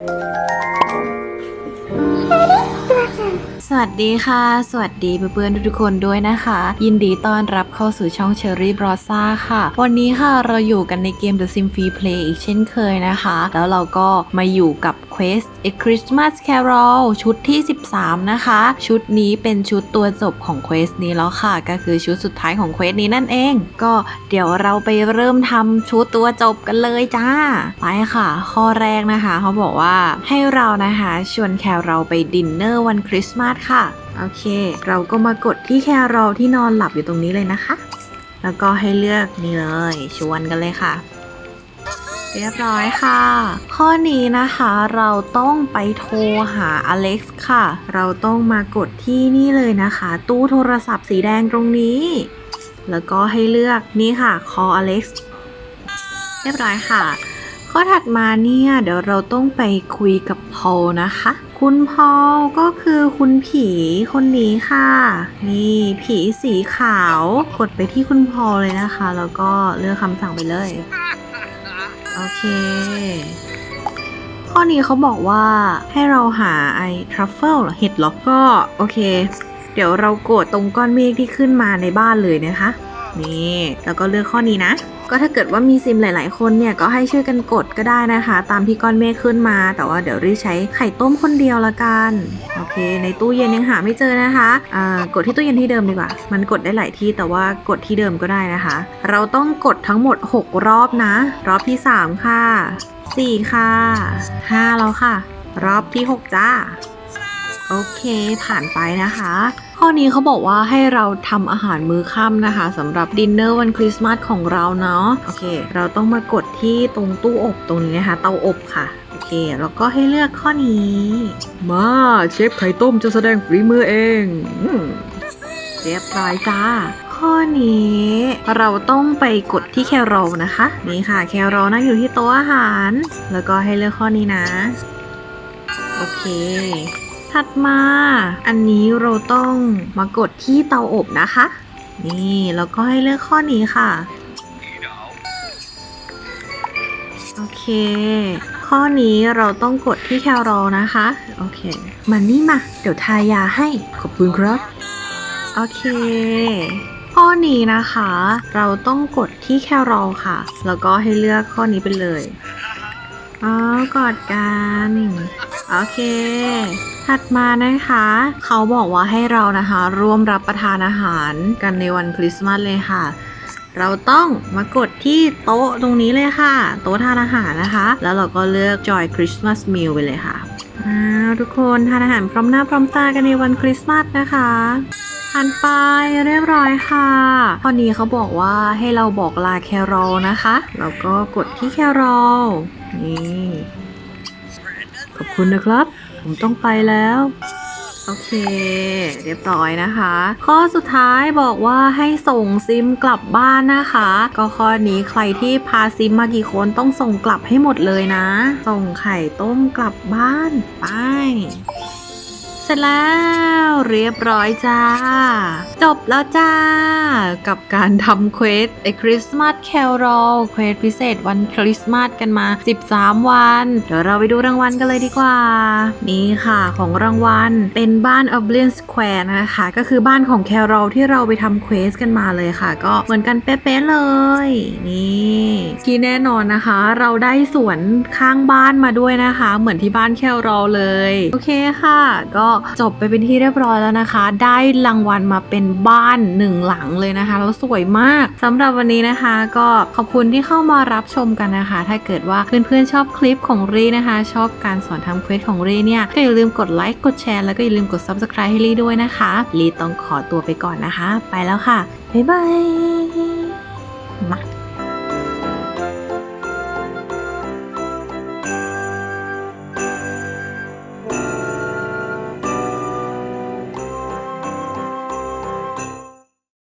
Música สวัสดีค่ะ สวัสดีเพื่อนๆทุกคนด้วยนะคะ ยินดีต้อนรับเข้าสู่ช่อง Cherry b r o s a ค่ะ วันนี้ค่ะเราอยู่กันในเกม The Sim Free Play อีกเช่นเคยนะคะ แล้วเราก็มาอยู่กับ Quest A Christmas Carol ชุดที่ 13 นะคะ ชุดนี้เป็นชุดตัวจบของ Quest นี้แล้วค่ะ ก็คือชุดสุดท้ายของ Quest นี้นั่นเอง ก็เดี๋ยวเราไปเริ่มทำชุดตัวจบกันเลยจ้า ไปค่ะ ข้อแรกนะคะ เขาบอกว่าให้เรานะคะชวนแครอลไปดินเนอร์วันคริสต์มาสค่ะ โอเค เราก็มากดที่แครอลที่นอนหลับอยู่ตรงนี้เลยนะคะ แล้วก็ให้เลือกนี่เลย ชวนกันเลยค่ะ เรียบร้อยค่ะ ข้อนี้นะคะเราต้องไปโทรหาอเล็กซ์ค่ะ เราต้องมากดที่นี่เลยนะคะ ตู้โทรศัพท์สีแดงตรงนี้ แล้วก็ให้เลือกนี่ค่ะ call Alex เรียบร้อยค่ะ ข้อถัดมาเนี่ยเดี๋ยวเราต้องไปคุยกับพอลนะคะ คุณพอลก็คือคุณผีคนนี้ค่ะ นี่ผีสีขาวกดไปที่คุณพอลเลยนะคะ แล้วก็เลือกคำสั่งไปเลย โอเค ข้อนี้เขาบอกว่าให้เราหาไอ้ทรัฟเฟิลเห็ดหรอก็โอเค เดี๋ยวเรากดตรงก้อนเมฆที่ขึ้นมาในบ้านเลยนะคะ นี่ แล้วก็เลือกข้อนี้นะ ก็ถ้าเกิดว่ามีซิมหลาย ๆ คนเนี่ยก็ให้ช่วยกันกดก็ได้นะคะ ตามที่ก้อนเมฆขึ้นมา แต่ว่าเดี๋ยวรีใช้ไข่ต้มคนเดียวละกันโอเค ในตู้เย็นยังหาไม่เจอนะคะอ่ากดที่ตู้เย็นที่เดิมดีกว่า มันกดได้หลายที่แต่ว่ากดที่เดิมก็ได้นะคะ เราต้องกดทั้งหมด 6 รอบนะ รอบที่ 3 ค่ะ 4 ค่ะ 5 แล้วค่ะ รอบที่ 6 จ้าโอเค ผ่านไปนะคะ อนี้เขาบอกว่าให้เราทำอาหารมื้อค่ำนะคะสำหรับดินเนอร์วันคริสต์มาสของเราเนาะโอเค เราต้องมากดที่ตรงตู้อบตรงนี้นะคะ เตาอบค่ะโอเค แล้วก็ให้เลือกข้อนี้ มาเชฟไข่ต้มจะแสดงฝีมือเองเรียบร้อยจ้าข้อนี้เราต้องไปกดที่แครอลนะคะ นี่ค่ะ แครอลนั่งอยู่ที่โต๊ะอาหาร แล้วก็ให้เลือกข้อนี้นะ โอเค ถัดมา อันนี้เราต้องมากดที่เตาอบนะคะ นี่แล้วก็ให้เลือกข้อนี้ค่ะ โอเค ข้อนี้เราต้องกดที่แครอนะคะ โอเคมันนี่มา เดี๋ยวทายาให้ ขอบคุณครับ โอเค ข้อนี้นะคะ เราต้องกดที่แครอค่ะ แล้วก็ให้เลือกข้อนี้ไปเลย อ๋อกอดกัน โอเค ถัดมานะคะ เขาบอกว่าให้เรานะคะ ร่วมรับประทานอาหารกันในวันคริสต์มาสเลยค่ะ เราต้องมากดที่โต๊ะตรงนี้เลยค่ะ โต๊ะทานอาหารนะคะ แล้วเราก็เลือก Joy Christmas Meal ไปเลยค่ะอ้าวทุกคนทานอาหารพร้อมหน้าพร้อมตากันในวันคริสต์มาสนะคะทานไปเรียบร้อยค่ะพอนี้เขาบอกว่าให้เราบอกลาแครอลนะคะ แล้วก็กดที่แครอลนี่ ขอบคุณนะครับ ผมต้องไปแล้ว โอเค เรียบร้อยนะคะ ข้อสุดท้ายบอกว่าให้ส่งซิมกลับบ้านนะคะ ก็ข้อนี้ใครที่พาซิมมากี่คนต้องส่งกลับให้หมดเลยนะ ส่งไข่ต้มกลับบ้านไป เสร็จแล้วเรียบร้อยจ้า จบแล้วจ้า กับการทำเควสไอคริสต์มาสแครอลเควสพิเศษวันคริสต์มาสกันมา 13 วัน เดี๋ยวเราไปดูรางวัลกันเลยดีกว่า นี่ค่ะของรางวัลเป็นบ้าน o b l i n Square นะคะ ก็คือบ้านของแครอลที่เราไปทำเควสกันมาเลยค่ะ ก็เหมือนกันเป๊ะๆเลย นี่ที่แน่นอนนะคะ เราได้สวนข้างบ้านมาด้วยนะคะ เหมือนที่บ้านแครอลเลย โอเคค่ะ ก็จบไปเป็นที่เรียบร้อยแล้วนะคะ ได้รางวัลมาเป็นบ้านหนึ่งหลังเลยนะคะ แล้วสวยมากสำหรับวันนี้นะคะ ก็ขอบคุณที่เข้ามารับชมกันนะคะ ถ้าเกิดว่าเพื่อนๆชอบคลิปของรีนะคะ ชอบการสอนทำเควสของรีเนี่ยก็อย่าลืมกดไลค์กดแชร์แล้วก็อย่าลืมกด subscribe ให้รีด้วยนะคะรีต้องขอตัวไปก่อนนะคะ ไปแล้วค่ะบ๊ายบายมา